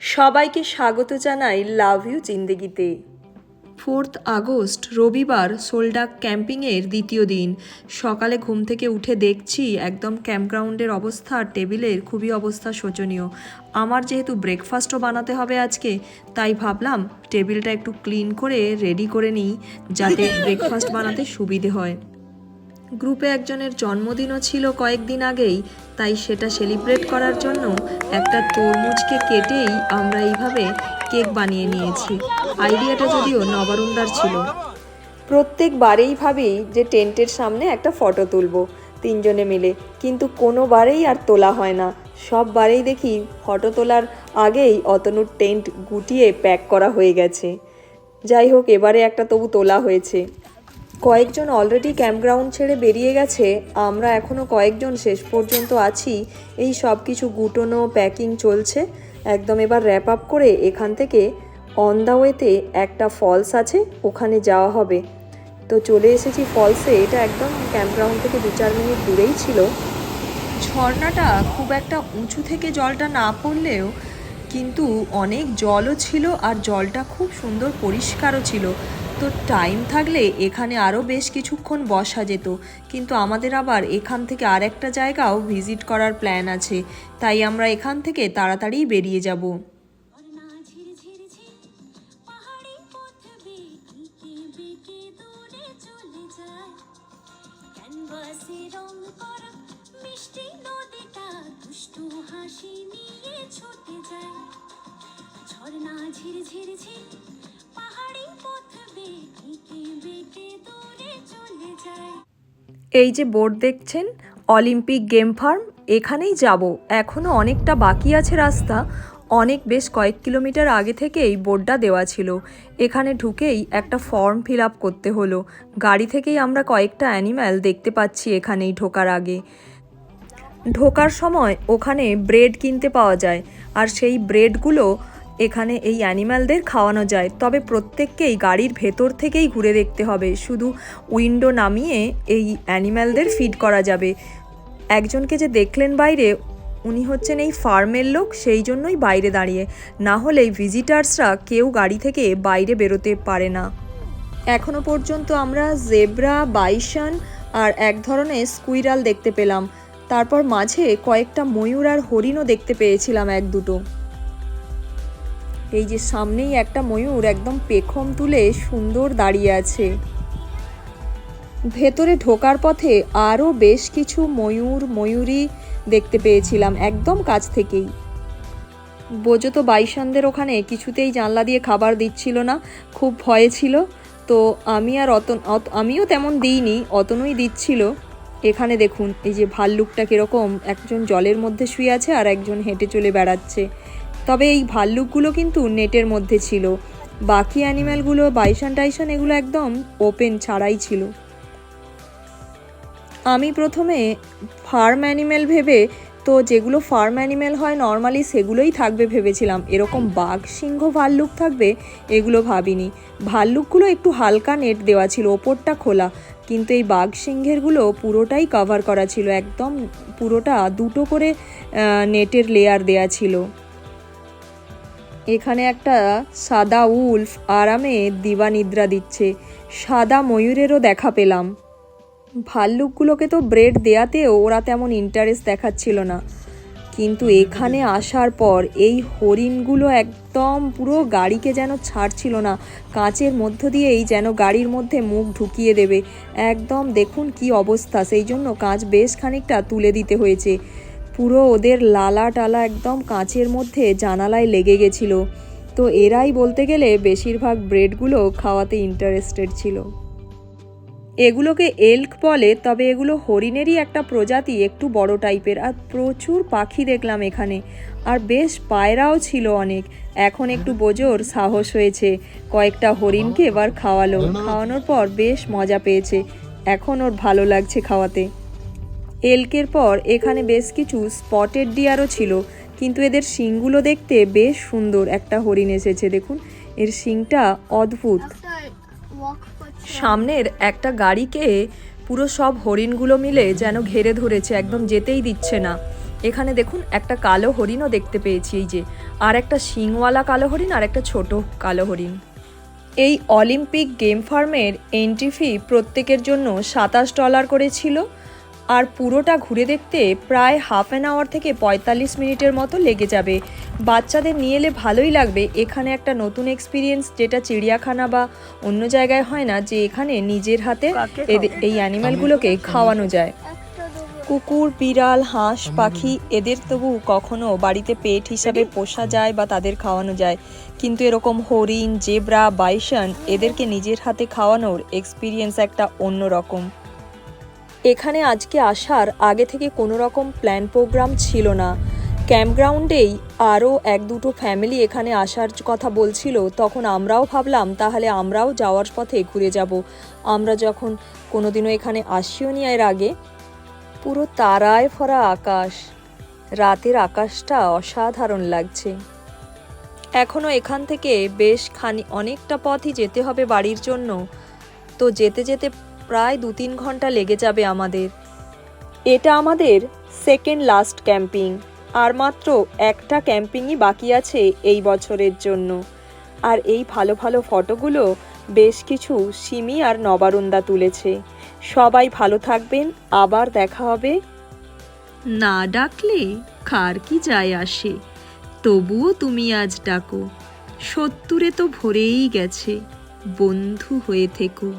সবাইকে স্বাগত জানাই লাভ ইউ জিন্দেগিতে। ফোর্থ আগস্ট রবিবার সোলডাক ক্যাম্পিংয়ের দ্বিতীয় দিন। সকালে ঘুম থেকে উঠে দেখছি একদম ক্যাম্পগ্রাউন্ডের অবস্থা আর টেবিলের খুবই অবস্থা শোচনীয়। আমার যেহেতু ব্রেকফাস্টও বানাতে হবে আজকে তাই ভাবলাম টেবিলটা একটু ক্লিন করে রেডি করে নিই যাতে ব্রেকফাস্ট বানাতে সুবিধে হয়। গ্রুপে একজনের জন্মদিনও ছিল কয়েকদিন আগেই, তাই সেটা সেলিব্রেট করার জন্য একটা তরমুজকে কেটেই আমরা এইভাবে কেক বানিয়ে নিয়েছি। আইডিয়াটা যদিও নবারুন্দার ছিল। প্রত্যেকবারেই ভাবি যে টেন্টের সামনে একটা ফটো তুলবো, তিনজনে মিলে। কিন্তু কোনোবারেই আর তোলা হয় না। সববারেই দেখি ফটো তোলার আগেই অতনুর টেন্ট গুটিয়ে প্যাক করা হয়ে গেছে। যাই হোক, এবারে একটা তবু তোলা হয়েছে। কয়েকজন অলরেডি ক্যাম্পগ্রাউন্ড ছেড়ে বেরিয়ে গেছে, আমরা এখনও কয়েকজন শেষ পর্যন্ত আছি। এই সব কিছু গুটোনো প্যাকিং চলছে। একদম এবার র্যাপ আপ করে এখান থেকে অন দ্য ওয়েতে একটা ফলস আছে, ওখানে যাওয়া হবে। তো চলে এসেছি ফলসে এটা একদম ক্যাম্পগ্রাউন্ড থেকে দু চার মিনিট দূরেই ছিল। ঝর্ণাটা খুব একটা উঁচু থেকে জলটা না পড়লেও কিন্তু অনেক জলও ছিল আর জলটা খুব সুন্দর পরিষ্কারও ছিল। তো টাইম থাকলে এখানে আরও বেশ কিছুক্ষণ বসা যেত। কিন্তু আমাদের আবার এখান থেকে আর একটা জায়গাও ভিজিট করার প্ল্যান আছে। তাই আমরা এখান থেকে তাড়াতাড়ি বেরিয়ে যাব। ঝিরঝির ঝির এই যে বোর্ড দেখছেন, অলিম্পিক গেম ফার্ম, এখানেই যাব। এখনও অনেকটা বাকি আছে রাস্তা। অনেক বেশ কয়েক কিলোমিটার আগে থেকেই বোর্ডটা দেওয়া ছিল। এখানে ঢুকেই একটা ফর্ম ফিল আপ করতে হলো। গাড়ি থেকেই আমরা কয়েকটা অ্যানিম্যাল দেখতে পাচ্ছি এখানেই ঢোকার আগে। ঢোকার সময় ওখানে ব্রেড কিনতে পাওয়া যায়। আর সেই ব্রেডগুলো এখানে এই অ্যানিম্যালদের খাওয়ানো যায়। তবে প্রত্যেককেই গাড়ির ভেতর থেকেই ঘুরে দেখতে হবে। শুধু উইন্ডো নামিয়ে এই অ্যানিম্যালদের ফিড করা যাবে। একজনকে যে দেখলেন বাইরে, উনি হচ্ছেন এই ফার্মের লোক, সেই জন্যই বাইরে দাঁড়িয়ে। না হলে ভিজিটার্সরা কেউ গাড়ি থেকে বাইরে বেরোতে পারে না। এখনও পর্যন্ত আমরা জেব্রা বাইসান আর এক ধরনের স্কুইরাল দেখতে পেলাম। তারপর মাঝে কয়েকটা ময়ূর আর হরিণও দেখতে পেয়েছিলাম এক দুটো। এই যে সামনেই একটা ময়ূর একদম পেখম তুলে সুন্দর দাঁড়িয়ে আছে। ভেতরে ঢোকার পথে আরও বেশ কিছু ময়ূর, ময়ূরী দেখতে পেয়েছিলাম একদম কাছ থেকেই। বোঝো তো বাইশানদের ওখানে কিছুতেই জানলা দিয়ে খাবার দিচ্ছিল না, খুব ভয়ে ছিল। তো আমি আর অতন, অত- আমিও তেমন দিইনি, অতনুই দিচ্ছিল। এখানে দেখুন, এই যে ভাল্লুকটা কীরকম, একজন জলের মধ্যে শুয়ে আছে আর একজন হেঁটে চলে বেড়াচ্ছে। তবে এই ভাল্লুকগুলো কিন্তু নেটের মধ্যে ছিল। বাকি অ্যানিম্যালগুলো বাইশান, টাইশান এগুলো একদম ওপেন ছাড়াই ছিল। আমি প্রথমে ফার্ম অ্যানিম্যাল ভেবে, তো যেগুলো ফার্ম অ্যানিম্যাল হয় নর্মালি সেগুলোই থাকবে ভেবেছিলাম। এরকম বাঘ, সিংহ, ভাল্লুক থাকবে এগুলো ভাবিনি। ভাল্লুকগুলো একটু হালকা নেট দেওয়া ছিল, ওপরটা খোলা। কিন্তু এই বাঘ, সিংহেরগুলো পুরোটাই কভার করা ছিল, একদম পুরোটা দুটো করে নেটের লেয়ার দেয়া ছিল। এখানে একটা সাদা উল্ফ আরামে দিবানিদ্রা দিচ্ছে। সাদা ময়ূরেরও দেখা পেলাম। ভাল্লুকগুলোকে তো ব্রেড দেয়াতেও ওরা তেমন ইন্টারেস্ট দেখাচ্ছিল না। কিন্তু এখানে আসার পর এই হরিণগুলো একদম পুরো গাড়িকে যেন ছাড়ছিল না। কাঁচের মধ্য দিয়েই যেন গাড়ির মধ্যে মুখ ঢুকিয়ে দেবে। একদম দেখুন কি অবস্থা। সেই জন্য কাঁচ বেশ খানিকটা তুলে দিতে হয়েছে। পুরো ওদের লালা টালা একদম কাঁচের মধ্যে জানালায় লেগে গেছিল। তো এরাই বলতে গেলে বেশিরভাগ ব্রেডগুলো খাওয়াতে ইন্টারেস্টেড ছিল। এগুলোকে এল্ক বলে, তবে এগুলো হরিণেরই একটা প্রজাতি, একটু বড় টাইপের আর প্রচুর পাখি দেখলাম এখানে। আর বেশ পায়রাও ছিল অনেক। এখন একটু বোঝোর সাহস হয়েছে। কয়েকটা হরিণকে এবার খাওয়ালো। খাওয়ানোর পর বেশ মজা পেয়েছে। এখন ওর ভালো লাগছে খাওয়াতে। এলকের পর এখানে বেশ কিছু স্পটেড ডিয়ারও ছিল, কিন্তু এদের শিংগুলো দেখতে বেশ সুন্দর একটা হরিণ এসেছে, দেখুন। এর শিংটা অদ্ভুত। সামনের একটা গাড়িকে পুরো সব হরিণগুলো মিলে যেন ঘেরে ধরেছে, একদম যেতেই দিচ্ছে না। এখানে দেখুন, একটা কালো হরিণও দেখতে পেয়েছি, এই যে। আর একটা শিংওয়ালা কালো হরিণ, আর একটা ছোট কালো হরিণ। এই অলিম্পিক গেম ফার্মের এন্ট্রি ফি প্রত্যেকের জন্য সাতাশ ডলার করে ছিল। আর পুরোটা ঘুরে দেখতে প্রায় হাফ অ্যান আওয়ার থেকে পঁয়তাল্লিশ মিনিটের মতো লেগে যাবে। বাচ্চাদের নিয়ে এলে ভালোই লাগবে। এখানে একটা নতুন এক্সপিরিয়েন্স যেটা চিড়িয়াখানা বা অন্য জায়গায় হয় না যে এখানে নিজের হাতে এই অ্যানিম্যালগুলোকে খাওয়ানো যায়। কুকুর বিড়াল হাঁস পাখি এদের তবু কখনো বাড়িতে পেট হিসাবে পোষা যায় বা তাদের খাওয়ানো যায়। কিন্তু এরকম হরিণ জেব্রা বাইসন এদেরকে নিজের হাতে খাওয়ানোর এক্সপিরিয়েন্স একটা অন্য রকম এখানে আজকে আসার আগে থেকে কোনো রকম প্ল্যান প্রোগ্রাম ছিল না। ক্যাম্পগ্রাউন্ডেই আরও এক দুটো ফ্যামিলি এখানে আসার কথা বলছিল, তখন আমরাও ভাবলাম, তাহলে আমরাও যাওয়ার পথে ঘুরে যাব। আমরা যখন কোনোদিনও এখানে আসিও নি এর আগে, পুরো তারায় ভরা আকাশ, রাতের আকাশটা অসাধারণ লাগছে। এখনও এখান থেকে বেশ খানি, অনেকটা পথই যেতে হবে বাড়ির জন্য। তো যেতে যেতে প্রায় দু তিন ঘণ্টা লেগে যাবে আমাদের। এটা আমাদের সেকেন্ড লাস্ট ক্যাম্পিং আর মাত্র একটা ক্যাম্পিংই বাকি আছে এই বছরের জন্য। আর এই ভালো ভালো ফটোগুলো বেশ কিছু সিমি আর নবারুন্দা তুলেছে। সবাই ভালো থাকবেন, আবার দেখা হবে। না ডাকলে কার কি যায় আসে, তবুও তুমি আজ ডাকো। সত্তরে তো ভরেই গেছে, বন্ধু হয়ে থেকো।